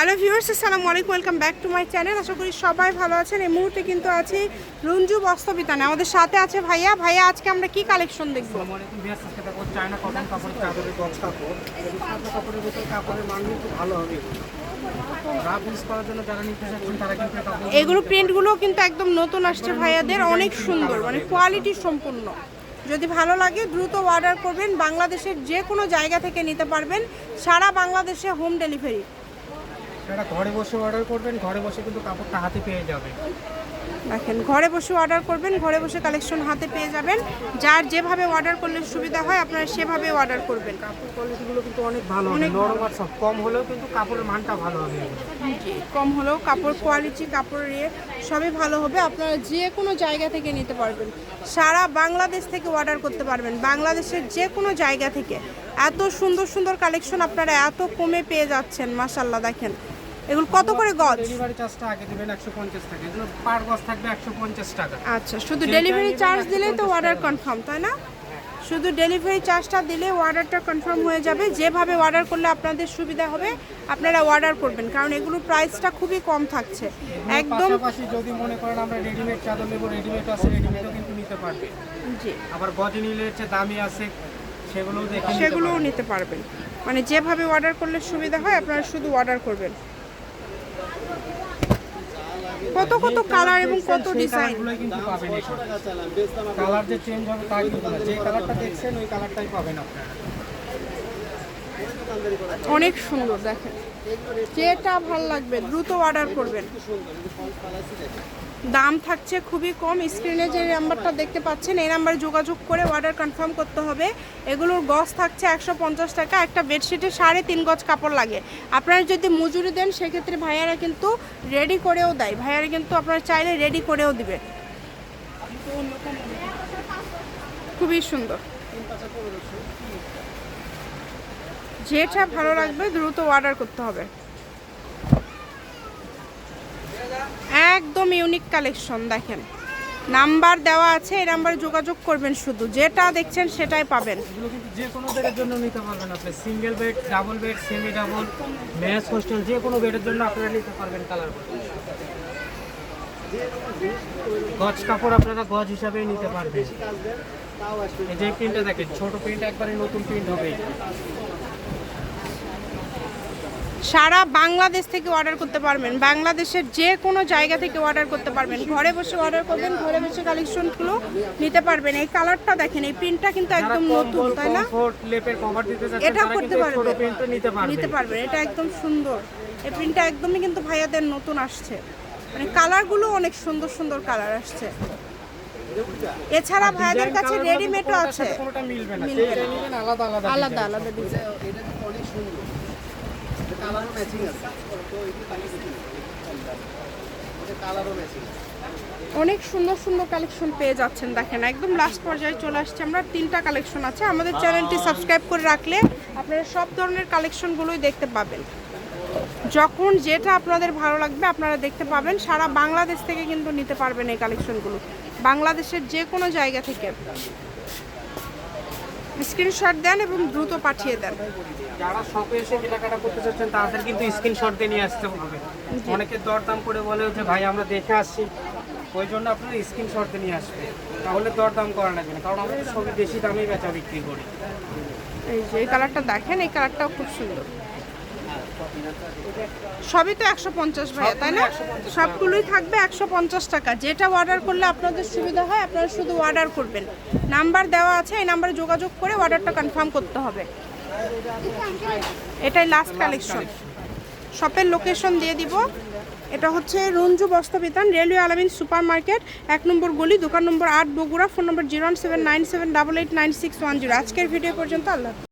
Hello viewers আসসালামু আলাইকুম welcome back to my channel. আশা করি সবাই ভালো আছেন। এই মুহূর্তে কিন্তু আছি রঞ্জু বস্ত্রবিতানে। আমাদের সাথে আছে ভাইয়া। ভাইয়া আজকে আমরা কি কালেকশন দেখব? চায়না কটন কাপড় চাদরের গজ কাপড়। কাপড়ের ভিতরে কাপড়ের মান কিন্তু ভালো হবে। এগুলো প্রিন্টগুলো কিন্তু একদম নতুন আসছে ভাইয়াদের। অনেক সুন্দর মানে কোয়ালিটি সম্পূর্ণ। যদি ভালো লাগে দ্রুত অর্ডার করবেন। বাংলাদেশের যে কোনো জায়গা থেকে নিতে পারবেন। সারা বাংলাদেশে হোম ডেলিভারি যারা ঘরে বসে অর্ডার করবেন ঘরে বসে কিন্তু কাপড়টা হাতে পেয়ে যাবে দেখেন ঘরে বসে অর্ডার করবেন ঘরে বসে কালেকশন হাতে পেয়ে যাবেন। যার যেভাবে অর্ডার করলে সুবিধা হয় আপনারা সেভাবে অর্ডার করবেন। কাপড় কোয়ালিটিগুলো কিন্তু অনেক ভালো অনেক নরম আর সব কম হলেও কিন্তু কাপড়ের মানটা ভালো হবে। কম হলেও কাপড় কোয়ালিটি কাপড়ের ইয়ে সবই ভালো হবে। আপনারা যে কোনো জায়গা থেকে নিতে পারবেন। সারা বাংলাদেশ থেকে অর্ডার করতে পারবেন। বাংলাদেশের যে কোনো জায়গা থেকে। এত সুন্দর সুন্দর কালেকশন আপনারা এত কমে পেয়ে যাচ্ছেন মাসাল্লাহ দেখেন। এগুলো কত করে গজ? ডেলিভারি চার্জটা আগে দেবেন একশো পঞ্চাশ টাকা। এগুলো পার গজ থাকবে একশো পঞ্চাশ টাকা। আচ্ছা শুধু ডেলিভারি চার্জ দিলেই তো অর্ডার কনফার্ম তাই না? শুধু ডেলিভারি চার্জটা দিলে অর্ডারটা কনফার্ম হয়ে যাবে। যেভাবে অর্ডার করলে আপনাদের সুবিধা হবে আপনারা অর্ডার করবেন। কারণ এগুলোর প্রাইসটা খুবই কম থাকছে। একদম পাশাপাশি যদি মনে করেন আমরা রেডিমেড চাদর নেব রেডিমেড আছে রেডিমেডও কিন্তু নিতে পারবে। জি। আবার গজে নিলে হচ্ছে দামি আছে সেগুলোও দেখে সেগুলোও নিতে পারবেন। মানে যেভাবে অর্ডার করলে সুবিধা হয় আপনারা শুধু অর্ডার করবেন। কত কত কালার এবং কত ডিজাইন কিন্তু পাবেন কালার যে চেঞ্জ হবে তা কিন্তু যে কালারটা দেখছেন ওই কালারটাই পাবেন আপনারা। অনেক সুন্দর দেখেন। যেটা ভালো লাগবে দ্রুত অর্ডার করবেন। দাম থাকছে খুবই কম। স্ক্রিনে যে নাম্বারটা দেখতে পাচ্ছেন, এই নাম্বারে যোগাযোগ করে অর্ডার কনফার্ম করতে হবে। এগুলোর গজ থাকছে একশো পঞ্চাশ টাকা, একটা বেডশিটে সাড়ে তিন গজ কাপড় লাগে। আপনারা যদি মজুরি দেন, সেক্ষেত্রে ভাইয়ারা কিন্তু রেডি করেও দেয়। ভাইয়ারা কিন্তু আপনারা চাইলে রেডি করেও দিবে খুবই সুন্দর। যেটা ভালো লাগবে, দ্রুত অর্ডার করতে হবে। একদম ইউনিক কালেকশন দেখেন। নাম্বার দেওয়া আছে, এই নাম্বারে যোগাযোগ করবেন শুধু। যেটা দেখছেন সেটাই পাবেন। যে কোনো বেডের জন্য নিতে পারবেন আপনি। Single bed double bed semi double mess hostel যে কোনো বেডের জন্য আপনারা নিতে পারবেন কালার গজ কাপড় আপনারা গজ হিসাবেই নিতে পারবেন। এই যে প্রিন্টটা দেখেন, ছোট প্রিন্ট একবারে নতুন প্রিন্ট হবে। সারা বাংলাদেশ থেকে অর্ডার করতে পারবেন। বাংলাদেশের যে কোনো জায়গা থেকে অর্ডার করতে পারবেন। ঘরে বসে অর্ডার করবেন ঘরে বসে কালেকশনগুলো নিতে পারবেন। এই কালারটা দেখেন এই প্রিন্টটা কিন্তু একদম নতুন তাই না? এটা করতে কিন্তু এই ছোট পারবে প্রিন্টটা নিতে পারবেন। এটা একদম সুন্দর। এই প্রিন্টটা একদমই কিন্তু ভাইয়াদের নতুন আসছে। মানে কালারগুলো অনেক সুন্দর সুন্দর কালার আসছে। এছাড়া ভাইয়াদের কাছে রেডিমেডও আছে। কোনোটা আলাদা আলাদা design। আলাদা ডিজাইন অনেক সুন্দর সুন্দর কালেকশন পেয়ে যাচ্ছেন দেখেন একদম লাস্ট পর্যায়ে চলে আসছে। আমরা তিনটা কালেকশন আছে আমাদের চ্যানেলটি সাবস্ক্রাইব করে রাখলে আপনারা সব ধরনের কালেকশনগুলোই দেখতে পাবেন। যখন যেটা আপনাদের ভালো লাগবে আপনারা দেখতে পাবেন। সারা বাংলাদেশ থেকে কিন্তু নিতে পারবেন এই কালেকশনগুলো বাংলাদেশের যে কোনো জায়গা থেকে। স্ক্রিনশট দেন এবং দ্রুত পাঠিয়ে দেন। যারা শপে এসে কেনাকাটা করতে চাচ্ছেন তাদের কিন্তু স্ক্রিনশট দিয়ে নিয়ে আসতে হবে। অনেকে দরদাম করে বলে যে ভাই আমরা দেখে আসছি। ওই জন্য আপনারা স্ক্রিনশট দিয়ে নিয়ে আসবে। তাহলে দরদাম করা লাগবে না কারণ আমরা সবই বেশি দামে বেচা বিক্রি করি। এই যে এই কালারটা দেখেন এই কালারটাও খুব সুন্দর। সবই তো একশো পঞ্চাশ ভাইয়া তাই না? সবগুলোই থাকবে একশো পঞ্চাশ টাকা। যেটা অর্ডার করলে আপনাদের সুবিধা হয় আপনারা শুধু অর্ডার করবেন। নাম্বার দেওয়া আছে এই নাম্বারে যোগাযোগ করে অর্ডারটা কনফার্ম করতে হবে। এটাই লাস্ট কালেকশন শপের লোকেশন দিয়ে দিব। এটা হচ্ছে Ranju Bastrabitan railway Alamin super market এক নম্বর গলি দোকান নম্বর আট Bogura phone number zero seven nine seven double eight nine six one zero. আজকের ভিডিও পর্যন্ত আল্লাহ।